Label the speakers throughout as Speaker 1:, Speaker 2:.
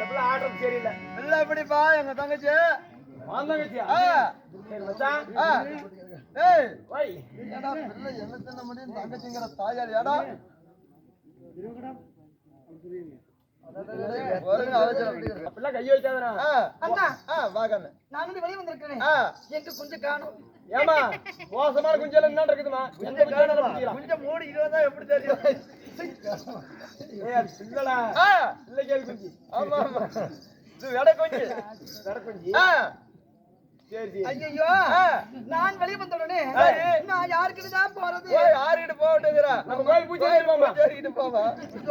Speaker 1: சரியில்லை
Speaker 2: இல்ல எப்படிப்பா எங்க தங்கச்சி.
Speaker 1: சரி மச்சான்.
Speaker 2: ஏய். பிள்ளை என்ன தின்ன முடியும்? தங்கச்சிங்கிற தாயார் ஏடா. ஒருங்க அவசரம் அப்படி இருக்கு.
Speaker 1: அப்படிலாம் கை வைக்காதடா.
Speaker 2: ஆ,
Speaker 3: அண்ணா.
Speaker 2: ஆ, வா கண்ணு.
Speaker 3: நான் வந்து வெளியே வந்திருக்கேன்.
Speaker 2: ஆ,
Speaker 3: எங்க கொஞ்சம் காணும்?
Speaker 1: ஏமா மோசமான குஞ்சல என்ன இருக்குதுமா
Speaker 2: கொஞ்சம் மூடிக்கிட்டு வந்தா எப்படி தெரியும்?
Speaker 1: ஏய் அது பிள்ளடா
Speaker 2: ஆ,
Speaker 1: பிள்ளை கேள் குஞ்சு.
Speaker 2: ஆமா ஆமா. இது வெடை கொஞ்சம்
Speaker 1: தர குஞ்சு.
Speaker 2: ஆ,
Speaker 1: சரி சரி.
Speaker 3: ஐயோ
Speaker 2: ஆ.
Speaker 3: நான் வெளியே வந்தோடனே. நான் யாருக்கிட்ட தான் போறது?
Speaker 2: யாருக்கிட்ட போகட்டுங்கிற
Speaker 1: நம்ம கோயில் பூஜை போமா
Speaker 2: சரிக்கிட்டு போவா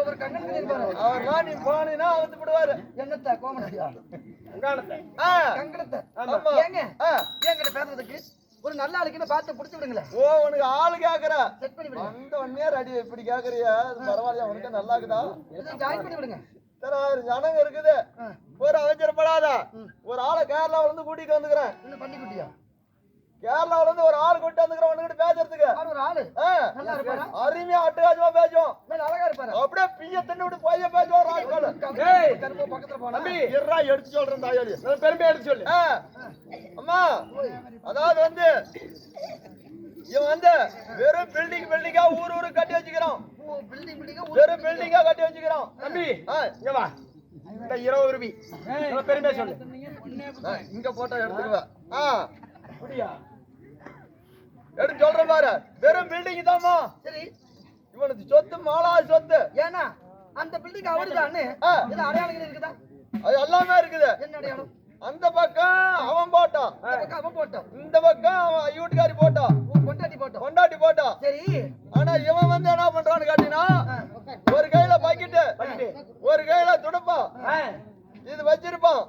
Speaker 3: ஒரு கண்ணன்
Speaker 2: நீ போனீங்கன்னா அவுத்து விடுவாரு
Speaker 3: என்னத்த கோமடியா
Speaker 1: உங்கானத்தை
Speaker 2: ஆ,
Speaker 3: கங்கணத்தை.
Speaker 2: ஆமா.
Speaker 3: ஏங்க? ஆளுக்குன்னு பார்த்து பிடிச்சு விடுங்களேன்
Speaker 2: ஓ உனக்கு ஆளு கேக்குற.
Speaker 3: செட் பண்ணி விடுங்க.
Speaker 2: அந்த ஒன்னே ரெடி இப்படி கேக்குறியா? பரவாயில்லையா? உனக்கு நல்லா இருக்குதா?
Speaker 3: ஜாயின் பண்ணி விடுங்க.
Speaker 2: ஜனங்க இருக்குது. ஒரு அவசரப்படாத. ஒரு ஆளை கேரளாவுல இருந்து கூட்டிட்டு வந்துக்கிறேன்.
Speaker 3: பண்ணி குட்டியா
Speaker 2: கேரளாவுல இருந்து ஒரு ஆள் கூட்டி வந்துக்கிறேன் உனக்கிட்ட பேசுறதுக்கு.
Speaker 3: ஒரு ஆளு?
Speaker 2: அருமையா அட்டகாசமா பேசும்
Speaker 3: நல்ல அழகா இருப்பாரா?
Speaker 2: அப்படியே பிய்ய தின்னு விட்டு போய் பேசுவோம் ஒரு ஆள்
Speaker 3: பக்கத்துல போனா.
Speaker 2: எடுத்து சொல்றேன் தாயாளி.
Speaker 1: பெருமையா எடுத்து சொல்லு.
Speaker 2: அதாவது வந்து இவன் வந்து வெறும் பில்டிங் பில்டிங்கா ஊர் ஊரு கட்டி வச்சுக்கிறான். வெறும் பில்டிங்கா கட்டி வச்சுக்கிறான்.
Speaker 1: தம்பி இங்க வா. இந்த இருபது ரூபி. பெருமையா சொல்லு.
Speaker 2: இங்க போட்டோ ஆ.
Speaker 1: அப்படியா?
Speaker 2: எடுத்து சொல்றேன் பாரு. வெறும் பில்டிங் தாம்மா.
Speaker 3: சரி.
Speaker 2: இவனுக்கு சொத்து மாலா சொத்து.
Speaker 3: ஏன்னா அந்த பில்டிங் அவருதான்னு
Speaker 2: ஆ.
Speaker 3: இது அடையாளங்கள் இருக்குதா?
Speaker 2: அது எல்லாமே இருக்குது.
Speaker 3: என்ன அடையாளம்?
Speaker 2: அந்த அவன்
Speaker 3: பக்கம் அவன் போட்டோம்
Speaker 2: இந்த பக்கம் வீட்டுக்காரி போட்டான்.
Speaker 3: உன் பொண்டாட்டி போட்டோம்
Speaker 2: கொண்டாட்டி போட்டான்.
Speaker 3: சரி.
Speaker 2: ஆனா இவன் வந்து என்ன பண்றான்னு கேட்டீங்கன்னா ஒரு கையில பக்கிட்டு ஒரு கையில துடுப்பான்.
Speaker 1: ஆ,
Speaker 2: இது வச்சிருப்பான்.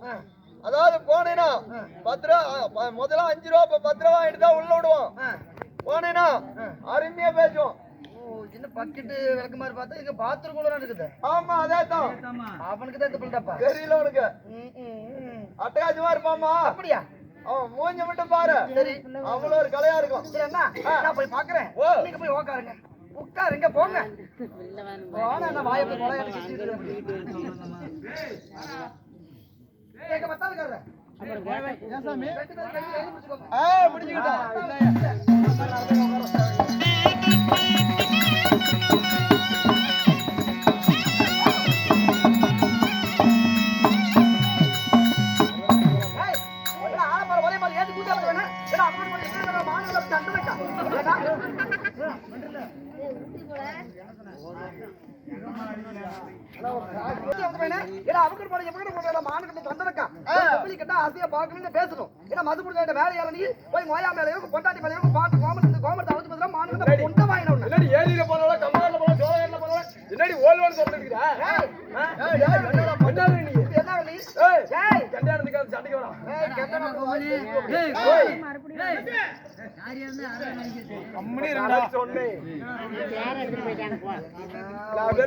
Speaker 2: அதாவது போனீங்கன்னா பத்து ரூபா முதல்ல அஞ்சு ரூபா இப்ப பத்து ரூபா வாங்கிட்டு தான் உள்ள விடுவோம்
Speaker 3: ஆ.
Speaker 2: போனீங்கன்னா அருமையா பேசுவோம்
Speaker 3: ஓ சின்ன பக்கெட்டு விளக்கு மாதிரி பார்த்தா இங்க பாத்ரூம் கூட இருக்குது
Speaker 2: ஆமா அதே தான்
Speaker 3: அவனுக்கு தான் இந்த பில்டப்பா
Speaker 2: தெரியல உனக்கு. அட்டகாசமா இருப்பாமா
Speaker 3: அப்படியா?
Speaker 2: அவன் மூஞ்ச மட்டும் பாரு.
Speaker 3: சரி
Speaker 2: அவ்வளவு ஒரு கலையா இருக்கும்.
Speaker 3: சரி அண்ணா நான் போய் பாக்குறேன்
Speaker 2: ஓ.
Speaker 3: நீங்க போய் உட்காருங்க உட்காருங்க போங்க. போனா வாயை போய் சுத்திட்டு கேட்க பத்தாதுக்காரர் ரெண்டு பேசணும். ஏன்னா, மது வேண்டிய வேலையால நீ போய் மேலயும், பொண்டாட்டி மேலயும், பாட்டு கோமரத்தை அவுத்து பார்த்தா மானுகளை கொண்டை வாங்கினவன.
Speaker 1: என்னடி ஏரியில போனாலும் கம்மாரில போனாலும் போனாலும் என்னடி ஓல்வான்னு கல்யாணத்துக்கு